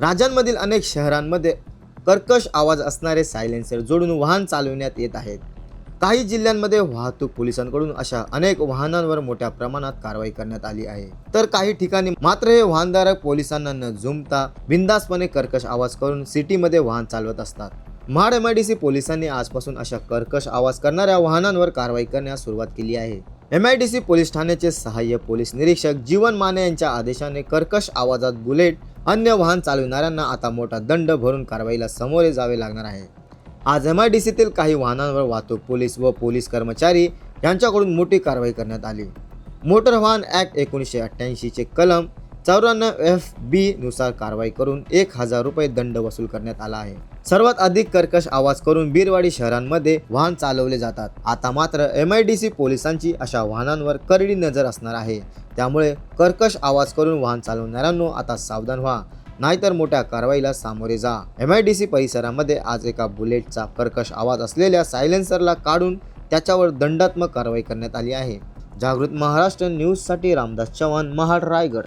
राज्यांमधील अनेक शहरांमध्ये कर्कश आवाज असणारे सायलेन्सर जोडून वाहन चालविण्यात येत आहेत. काही जिल्ह्यांमध्ये वाहतूक पोलिसांकडून अशा अनेक वाहनांवर मोठ्या प्रमाणात कारवाई करण्यात आली आहे. तर काही ठिकाणी मात्र हे वाहनधारक पोलिसांना न झुमता बिंदासपणे कर्कश आवाज करून सिटीमध्ये वाहन चालवत असतात. Mahad M I D C पोलिसांनी आजपासून अशा कर्कश आवाज करणाऱ्या वाहनांवर कारवाई करण्यास सुरुवात केली आहे. एम आय डी सी पोलीस ठाण्याचे सहाय्य पोलीस निरीक्षक जीवन माने यांच्या आदेशाने कर्कश आवाजात बुलेट अन्य वाहन चालविणाऱ्यांना आता मोठा दंड भरून कारवाईला सामोरे जावे लागणार आहे. आज एम आय डी सीतील काही वाहनांवर वाहतूक पोलीस व पोलीस कर्मचारी यांच्याकडून मोठी कारवाई करण्यात आली. मोटर वाहन ॲक्ट एकोणीसशे अठ्ठ्याऐंशीचे कलम चौऱ्याण्णव एफ बी नुसार कारवाई करून एक हजार रुपये दंड वसूल करण्यात आला आहे. सर्वात अधिक कर्कश आवाज करून बीरवाडी शहरांमध्ये वाहन चालवले जातात. आता मात्र एम आय डी सी पोलिसांची अशा वाहनांवर करडी नजर असणार आहे. त्यामुळे कर्कश आवाज करून वाहन चालवणाऱ्यांनो आता सावधान व्हा. नाहीतर मोठ्या कारवाईला सामोरे जा. एम आय डी सी परिसरामध्ये आज एका बुलेटचा कर्कश आवाज असलेल्या सायलेन्सरला काढून त्याच्यावर दंडात्मक कारवाई करण्यात आली आहे. जागृत महाराष्ट्र न्यूजसाठी रामदास चव्हाण महाड रायगड.